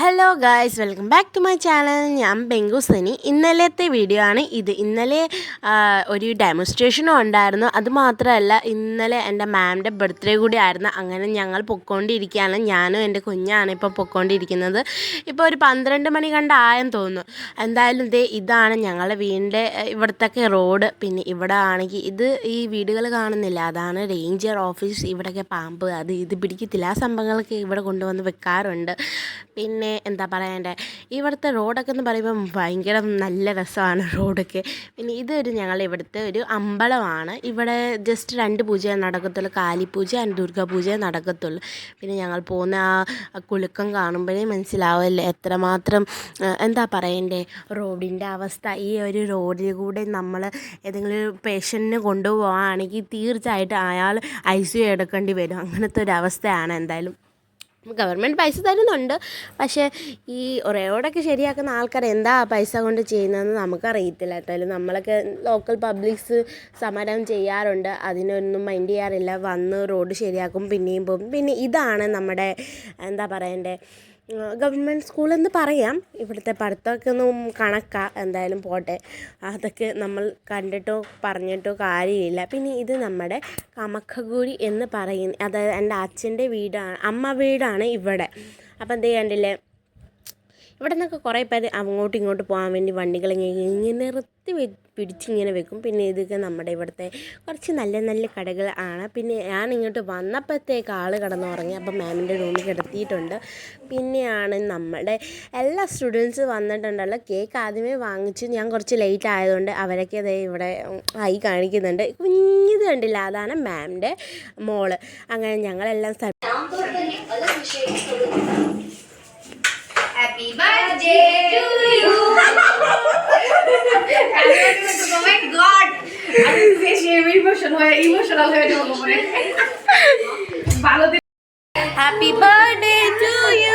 Hello guys welcome back to my channel ഞാൻ ബെങ്കുസനി ഇന്നലത്തെ വീഡിയോ ആണ് ഇത്. ഇന്നലെ ഒരു ഡെമോൺസ്ട്രേഷനും ഉണ്ടായിരുന്നു. അതുമാത്രമല്ല ഇന്നലെ എന്റെ മാമിന്റെ ബർത്ത്ഡേ കൂടി ആയിരുന്നു. അങ്ങനെ ഞങ്ങൾ പൊക്കോണ്ടിരിക്കുകയാണ്. ഞാനും എന്റെ കുഞ്ഞാണ് ഇപ്പോൾ പൊക്കോണ്ടിരിക്കുന്നത്. ഇപ്പോൾ ഒരു പന്ത്രണ്ട് മണി കണ്ടായെന്ന് തോന്നുന്നു. എന്തായാലും ദേ ഇതാണ് ഞങ്ങളുടെ വീടിന്റെ ഇവിടത്തൊക്കെ റോഡ് പിന്നെ ഇവിടെ ആണെങ്കിൽ ഇത് ഈ വീടുകൾ കാണുന്നില്ല. അതാണ് റേഞ്ചർ ഓഫീസ് ഇവിടെയൊക്കെ പാമ്പ്. അത് ഇത് പിടിക്കത്തില്ല. ആ സംഭവങ്ങളൊക്കെ ഇവിടെ കൊണ്ടുവന്ന് വെക്കാറുണ്ട്. പിന്നെ എന്താ പറയണ്ടേ? ഇവിടുത്തെ റോഡൊക്കെ എന്ന് പറയുമ്പോൾ ഭയങ്കര നല്ല രസമാണ് റോഡൊക്കെ പിന്നെ ഇതൊരു ഞങ്ങൾ ഇവിടുത്തെ ഒരു അമ്പലമാണ്. ഇവിടെ ജസ്റ്റ് രണ്ട് പൂജയെ നടക്കത്തുള്ളൂ. കാലിപ്പൂജ ആൻഡ് ദുർഗാപൂജയെ നടക്കത്തുള്ളൂ. പിന്നെ ഞങ്ങൾ പോകുന്ന ആ കുലുക്കം കാണുമ്പോഴേ മനസ്സിലാവില്ല? എത്രമാത്രം എന്താ പറയണ്ടേ? റോഡിന്റെ അവസ്ഥ. ഈ ഒരു റോഡിൽ കൂടെ നമ്മൾ ഏതെങ്കിലും ഒരു പേഷ്യന്റിനെ കൊണ്ടുപോവുകയാണെങ്കിൽ തീർച്ചയായിട്ടും അയാൾ ഐ സി എടുക്കേണ്ടി വരും. അങ്ങനത്തെ ഒരു അവസ്ഥയാണ് എന്തായാലും. ഗവൺമെന്റ് പൈസ തരുന്നുണ്ട്. പക്ഷേ ഈ റോഡൊക്കെ ശരിയാക്കുന്ന ആൾക്കാർ എന്താ പൈസ കൊണ്ട് ചെയ്യുന്നതെന്ന് നമുക്കറിയത്തില്ല. എന്തായാലും നമ്മളൊക്കെ ലോക്കൽ പബ്ലിക്സ് സമരം ചെയ്യാറുണ്ട്. അതിനൊന്നും മൈൻഡ് ചെയ്യാറില്ല. വന്ന് റോഡ് ശരിയാക്കും പിന്നെയും പോകും. പിന്നെ ഇതാണ് നമ്മുടെ എന്താ പറയണ്ടേ ഗവൺമെന്റ് സ്കൂളെന്ന് പറയാം. ഇവിടുത്തെ പഠിത്തമൊക്കെ ഒന്നും കണക്കാ എന്തായാലും പോട്ടെ. അതൊക്കെ നമ്മൾ കണ്ടിട്ടോ പറഞ്ഞിട്ടോ കാര്യമില്ല. പിന്നെ ഇത് നമ്മുടെ കമക്കഗുരി എന്ന് പറയുന്ന അതായത് എന്റെ അച്ഛന്റെ വീടാണ് അമ്മ വീടാണ് ഇവിടെ. അപ്പം എന്ത് കണ്ടില്ലേ ഇവിടെ നിന്നൊക്കെ കുറേ പേര് അങ്ങോട്ടും ഇങ്ങോട്ട് പോകാൻ വേണ്ടി വണ്ടികൾ ഇങ്ങനെ നിർത്തി പിടിച്ചിങ്ങനെ വെക്കും. പിന്നെ ഇതൊക്കെ നമ്മുടെ ഇവിടുത്തെ കുറച്ച് നല്ല നല്ല കടകൾ ആണ്. പിന്നെ ഞാൻ ഇങ്ങോട്ട് വന്നപ്പോഴത്തേക്ക് ആൾ കിടന്നുറങ്ങി. അപ്പം മാമിന്റെ റൂമിൽ കിടത്തിയിട്ടുണ്ട്. പിന്നെയാണ് നമ്മുടെ എല്ലാ സ്റ്റുഡൻസ് വന്നിട്ടുണ്ടല്ലോ. കേക്ക് ആദ്യമേ വാങ്ങിച്ച്. ഞാൻ കുറച്ച് ലേറ്റ് ആയതുകൊണ്ട് അവരൊക്കെ അതേ ഇവിടെ ആയി കാണിക്കുന്നുണ്ട്. കുഞ്ഞിത് കണ്ടില്ല. അതാണ് മാമിന്റെ മോൾ. അങ്ങനെ ഞങ്ങളെല്ലാം സ്ഥ- হয়ে ইমোশনাল হয়ে যাব ভালো হ্যাপি বার্থডে টু ইউ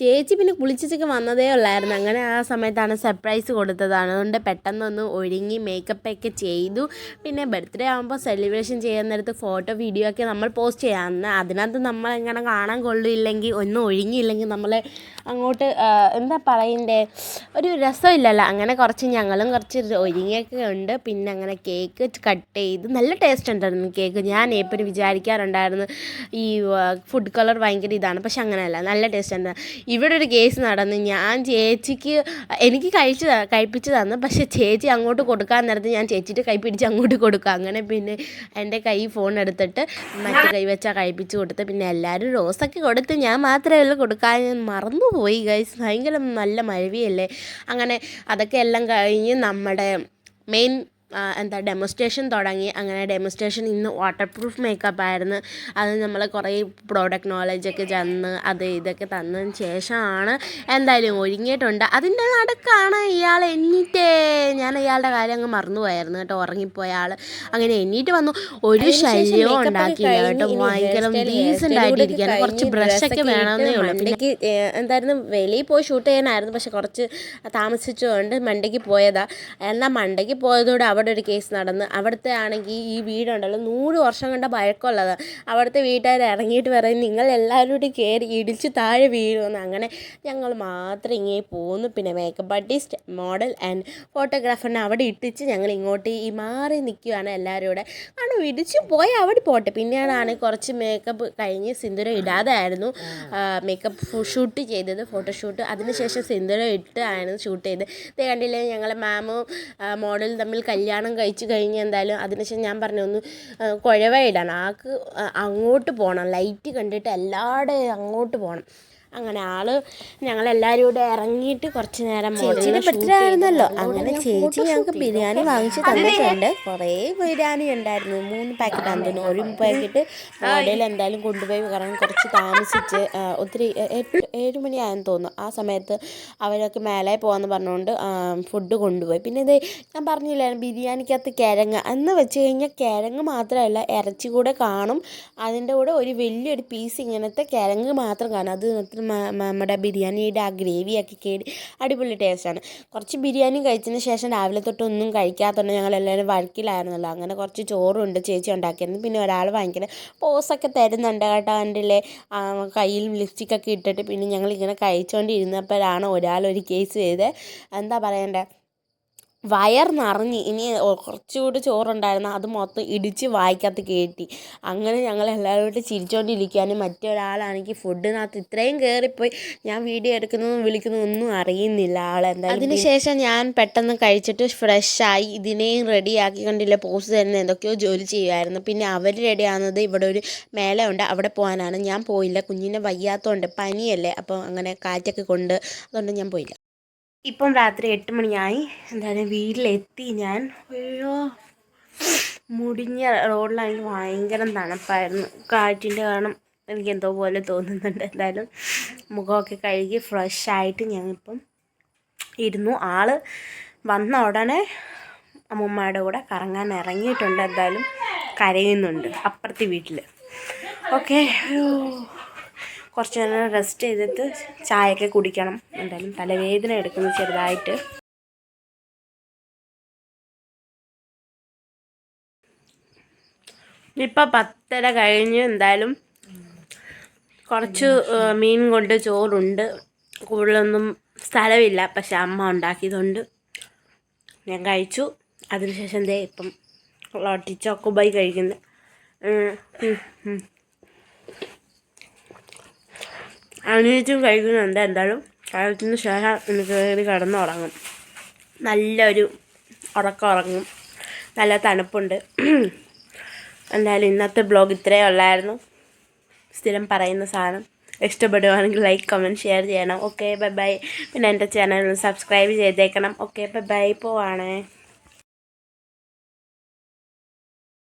ചേച്ചി പിന്നെ കുളിച്ചൊക്കെ വന്നതേ ഉള്ളായിരുന്നു. അങ്ങനെ ആ സമയത്താണ് സർപ്രൈസ് കൊടുത്തതാണ്. അതുകൊണ്ട് പെട്ടെന്നൊന്ന് ഒരുങ്ങി മേക്കപ്പൊക്കെ ചെയ്തു. പിന്നെ ബർത്ത്ഡേ ആകുമ്പോൾ സെലിബ്രേഷൻ ചെയ്യുന്നിടത്ത് ഫോട്ടോ വീഡിയോ ഒക്കെ നമ്മൾ പോസ്റ്റ് ചെയ്യാമെന്ന് അതിനകത്ത് നമ്മൾ ഇങ്ങനെ കാണാൻ കൊള്ളില്ലെങ്കിൽ ഒന്നും ഒഴുങ്ങിയില്ലെങ്കിൽ നമ്മൾ അങ്ങോട്ട് എന്താ പറയണ്ടേ? ഒരു രസമില്ലല്ലോ. അങ്ങനെ കുറച്ച് ഞങ്ങളും കുറച്ച് ഒരുങ്ങിയൊക്കെ ഉണ്ട്. പിന്നെ അങ്ങനെ കേക്ക് കട്ട് ചെയ്ത് നല്ല ടേസ്റ്റ് ഉണ്ടായിരുന്നു കേക്ക് ഞാൻ എപ്പോഴും വിചാരിക്കാറുണ്ടായിരുന്നു ഈ ഫുഡ് കളർ ഭയങ്കര ഇതാണ്. പക്ഷെ അങ്ങനെയല്ല. നല്ല ടേസ്റ്റ് ഉണ്ട് ഇവിടെ ഒരു കേസ് നടന്നു ഞാൻ ചേച്ചിക്ക് എനിക്ക് കഴിച്ച് കഴിപ്പിച്ച് തന്നു. പക്ഷേ ചേച്ചി അങ്ങോട്ട് കൊടുക്കാൻ നേരത്ത് ഞാൻ ചേച്ചിയുടെ കൈ പിടിച്ച് അങ്ങോട്ട് കൊടുക്കുക അങ്ങനെ പിന്നെ എന്റെ കൈ ഫോൺ എടുത്തിട്ട് മറ്റു കൈ വെച്ചാൽ കഴിപ്പിച്ച് കൊടുത്ത്. പിന്നെ എല്ലാവരും റോസൊക്കെ കൊടുത്ത് ഞാൻ മാത്രമേ ഉള്ളൂ കൊടുക്കാൻ. മറന്നുപോയി ഗൈസ് ഭയങ്കര നല്ല മഴവിയല്ലേ? അങ്ങനെ അതൊക്കെ എല്ലാം കഴിഞ്ഞ് നമ്മുടെ മെയിൻ എന്താ ഡെമോൺസ്ട്രേഷൻ തുടങ്ങി. അങ്ങനെ ഡെമോൺസ്ട്രേഷൻ ഇന്ന് വാട്ടർ പ്രൂഫ് മേക്കപ്പ് ആയിരുന്നു. അത് നമ്മൾ കുറേ പ്രോഡക്റ്റ് നോളജൊക്കെ ചെന്ന് അത് ഇതൊക്കെ തന്നതിന് ശേഷമാണ് എന്തായാലും ഒരുങ്ങിയിട്ടുണ്ട്. അതിന്റെ നടുക്കാണ് ഇയാൾ എണ്ണീറ്റേ ഞാൻ ഇയാളുടെ കാര്യം അങ്ങ് മറന്നുപോയായിരുന്നു കേട്ടോ. ഉറങ്ങിപ്പോയ ആൾ അങ്ങനെ എണ്ണീറ്റ് വന്നു. ഒരു ശല്യവും ഉണ്ടാക്കിയില്ല കേട്ടോ. ഭയങ്കര ഡീസന്റ് ആയിട്ടിരിക്കാൻ കുറച്ച് ബ്രഷൊക്കെ വേണമെന്നേ ഉള്ളൂ. പിന്നെ എന്തായിരുന്നു വെളിയിൽ പോയി ഷൂട്ട് ചെയ്യാനായിരുന്നു. പക്ഷെ കുറച്ച് താമസിച്ചുകൊണ്ട് മണ്ടയ്ക്ക് പോയതാണ് എന്നാൽ മണ്ടയ്ക്ക് പോയതോടെ അവിടെ ഒരു കേസ് നടന്ന് അവിടുത്തെ ആണെങ്കിൽ ഈ വീടുണ്ടല്ലോ നൂറ് വർഷം കണ്ട പഴക്കമുള്ളത്. അവിടുത്തെ വീട്ടുകാർ ഇറങ്ങിയിട്ട് പറയും നിങ്ങൾ എല്ലാവരും കൂടി കയറി ഇടിച്ച് താഴെ വീഴുമെന്ന് അങ്ങനെ ഞങ്ങൾ മാത്രം ഇങ്ങനെ പോന്നു. പിന്നെ മേക്കപ്പ് ആർട്ടിസ്റ്റ് മോഡൽ ആൻഡ് ഫോട്ടോഗ്രാഫറിനെ അവിടെ ഇട്ടിച്ച് ഞങ്ങൾ ഇങ്ങോട്ട് ഈ മാറി നിൽക്കുകയാണ് എല്ലാവരും കൂടെ. കാരണം ഇടിച്ച് പോയി അവിടെ പോട്ടെ. പിന്നെയാണ് കുറച്ച് മേക്കപ്പ് കഴിഞ്ഞ് സിന്ദൂരം ഇടാതെ ആയിരുന്നു മേക്കപ്പ് ഷൂട്ട് ചെയ്തത് ഫോട്ടോഷൂട്ട് അതിനുശേഷം സിന്ദൂരം ഇട്ട് ആയിരുന്നു ഷൂട്ട് ചെയ്ത് ഇത് കണ്ടില്ലേ ഞങ്ങളെ മാമും മോഡലും തമ്മിൽ കല്യാണം കഴിച്ച് കഴിഞ്ഞ് എന്തായാലും അതിനുശേഷം ഞാൻ പറഞ്ഞു ഒന്ന് കുഴവ ഇടണം ആൾക്ക് അങ്ങോട്ട് പോകണം ലൈറ്റ് കണ്ടിട്ട് എല്ലാവിടെയും അങ്ങോട്ട് പോകണം അങ്ങനെ ആൾ ഞങ്ങളെല്ലാവരും കൂടെ ഇറങ്ങിയിട്ട് കുറച്ച് നേരം ചേച്ചിയുടെ ബർത്ത്ഡേ ആയിരുന്നല്ലോ അങ്ങനെ ചേച്ചി ഞങ്ങൾക്ക് ബിരിയാണി വാങ്ങിച്ചു തന്നിട്ടുണ്ട്. കുറേ ബിരിയാണി ഉണ്ടായിരുന്നു. മൂന്ന് പാക്കറ്റ് ആണെന്ന് ഒരു പാക്കറ്റ് മോഡൽ എന്തായാലും കൊണ്ടുപോയി കാരണം കുറച്ച് താമസിച്ച് ഒത്തിരി ഏഴ് മണിയായെന്ന് തോന്നുന്നു. ആ സമയത്ത് അവരൊക്കെ മേലെ പോകാമെന്ന് പറഞ്ഞുകൊണ്ട് ഫുഡ് കൊണ്ടുപോയി. പിന്നെ ഇത് ഞാൻ പറഞ്ഞില്ല ബിരിയാണിക്കകത്ത് കിഴങ്ങ് എന്ന് വെച്ച് കഴിഞ്ഞാൽ കിഴങ്ങ് മാത്രമല്ല ഇറച്ചി കൂടെ കാണും. അതിന്റെ കൂടെ ഒരു വലിയൊരു പീസ് ഇങ്ങനത്തെ കിഴങ്ങ് മാത്രം കാണും. അത് നമ്മുടെ ബിരിയാണിയുടെ ആ ഗ്രേവിയൊക്കെ അടിപൊളി ടേസ്റ്റാണ് കുറച്ച് ബിരിയാണി കഴിച്ചതിന് ശേഷം രാവിലെ തൊട്ട് ഒന്നും കഴിക്കാത്തതുകൊണ്ട് ഞങ്ങൾ എല്ലാവരും വഴക്കിലായിരുന്നല്ലോ. അങ്ങനെ കുറച്ച് ചോറുണ്ട് ചേച്ചി ഉണ്ടാക്കിയിരുന്നു. പിന്നെ ഒരാൾ ഭയങ്കര പോസൊക്കെ തരുന്നുണ്ട് കേട്ടോ കണ്ടില്ലേ കയ്യിൽ ലിപ്സ്റ്റിക്കൊക്കെ ഇട്ടിട്ട് പിന്നെ ഞങ്ങളിങ്ങനെ കഴിച്ചുകൊണ്ടിരുന്നപ്പോഴാണ് ഒരാൾ ഒരു കേസ് ചെയ്ത് എന്താ പറയണ്ടേ? വയർ നിറഞ്ഞ്. ഇനി കുറച്ചുകൂടി ചോറുണ്ടായിരുന്നു അത് മൊത്തം ഇടിച്ച് വായിക്കകത്ത് കയറ്റി. അങ്ങനെ ഞങ്ങൾ എല്ലാവരും കൂടി ചിരിച്ചുകൊണ്ടിരിക്കുകയാണ് മറ്റൊരാളാണെങ്കിൽ ഫുഡിനകത്ത് ഇത്രയും കയറിപ്പോയി ഞാൻ വീഡിയോ എടുക്കുന്നതും വിളിക്കുന്നതും ഒന്നും അറിയുന്നില്ല ആളെന്താ അതിനുശേഷം ഞാൻ പെട്ടെന്ന് കഴിച്ചിട്ട് ഫ്രഷായി ഇതിനെയും റെഡിയാക്കി കണ്ടില്ല പോസ് തരുന്ന എന്തൊക്കെയോ ജോലി ചെയ്യുമായിരുന്നു പിന്നെ അവർ റെഡിയാകുന്നത് ഇവിടെ ഒരു മേലയുണ്ട് അവിടെ പോകാനാണ്. ഞാൻ പോയില്ല. കുഞ്ഞിനെ വയ്യാത്തതുകൊണ്ട് പനിയല്ലേ. അപ്പോൾ അങ്ങനെ കാറ്റൊക്കെ കൊണ്ട് അതുകൊണ്ട് ഞാൻ പോയില്ല. ഇപ്പം രാത്രി എട്ട് മണിയായി. എന്തായാലും വീട്ടിലെത്തി ഞാൻ. അയ്യോ മുടിഞ്ഞ റോഡിലാണെങ്കിൽ ഭയങ്കര തണുപ്പായിരുന്നു. കാറ്റിന്റെ കാരണം എനിക്ക് എന്തോ പോലെ തോന്നുന്നുണ്ട്. എന്തായാലും മുഖമൊക്കെ കഴുകി ഫ്രഷ് ആയിട്ട് ഞങ്ങളിപ്പം ഇരുന്നു. ആൾ വന്ന ഉടനെ അമ്മൂമ്മയുടെ കൂടെ കറങ്ങാൻ ഇറങ്ങിയിട്ടുണ്ട്. എന്തായാലും കരയുന്നുണ്ട് അപ്പുറത്തെ വീട്ടിൽ ഓക്കെ. കുറച്ച് നേരം റെസ്റ്റ് ചെയ്തിട്ട് ചായയൊക്കെ കുടിക്കണം. എന്തായാലും തലവേദന എടുക്കുന്നു ചെറുതായിട്ട്. ഇപ്പം പത്തര കഴിഞ്ഞ് എന്തായാലും കുറച്ച് മീൻ കൊണ്ട് ചോറുണ്ട്. കൂടുതലൊന്നും സ്ഥലമില്ല. പക്ഷെ അമ്മ ഉണ്ടാക്കിയതുകൊണ്ട് ഞാൻ കഴിച്ചു. അതിനുശേഷം ദേ ഇപ്പം ലോട്ടി ചോക്കോബൈ കഴിക്കുന്നു. അനിയറ്റും കഴിക്കുന്നുണ്ട് എന്തായാലും കഴിച്ചതിന് ശേഷം എനിക്ക് കയറി കിടന്നുറങ്ങും. നല്ലൊരു ഉറക്കം ഉറങ്ങും. നല്ല തണുപ്പുണ്ട്. എന്തായാലും ഇന്നത്തെ ബ്ലോഗ് ഇത്രയേ ഉള്ളായിരുന്നു. സ്ഥിരം പറയുന്ന സാധനം. ഇഷ്ടപ്പെടുവാണെങ്കിൽ ലൈക്ക് കമന്റ് ഷെയർ ചെയ്യണം. ഓക്കെ ബൈ ബൈ പിന്നെ എന്റെ ചാനൽ സബ്സ്ക്രൈബ് ചെയ്തേക്കണം. ഓക്കെ ബൈ ബൈ പോവാണേ.